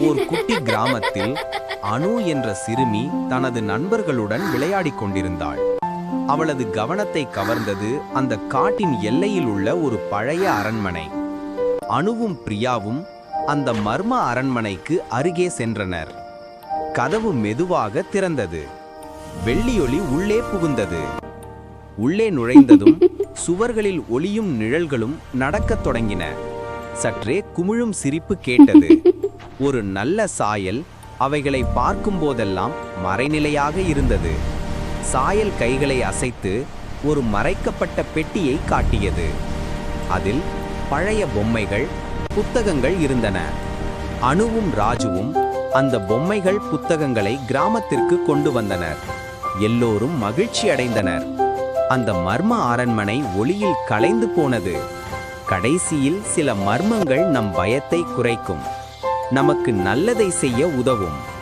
ஒரு குட்டி கிராமத்தில் அனு என்ற சிறுமி தனது நண்பர்களுடன் விளையாடிக் கொண்டிருந்தாள். அவளது கவனத்தை கவர்ந்தது அந்த காட்டின் எல்லையில் உள்ள ஒரு பழைய அரண்மனை. அணுவும் பிரியாவும் அந்த மர்ம அரண்மனைக்கு அருகே சென்றனர். கதவு மெதுவாக திறந்தது. வெள்ளியொளி உள்ளே புகுந்தது. உள்ளே நுழைந்ததும் சுவர்களில் ஒளியும் நிழல்களும் நடக்கத் தொடங்கின. சற்றே குமிழும் சிரிப்பு கேட்டது. ஒரு நல்ல சாயல் அவைகளை பார்க்கும்போதெல்லாம் மறைநிலையாக இருந்தது. சாயல் கைகளை அசைத்து ஒரு மறைக்கப்பட்ட பெட்டியை காட்டியது. அதில் பழைய பொம்மைகள் புத்தகங்கள் இருந்தன. அணுவும் ராஜுவும் அந்த பொம்மைகள் புத்தகங்களை கிராமத்திற்கு கொண்டு வந்தனர். எல்லோரும் மகிழ்ச்சி அடைந்தனர். அந்த மர்ம அரண்மனை ஒளியில் கலைந்து போனது. கடைசியில் சில மர்மங்கள் நம் பயத்தை குறைக்கும். நமக்கு நல்லதை செய்ய உதவும்.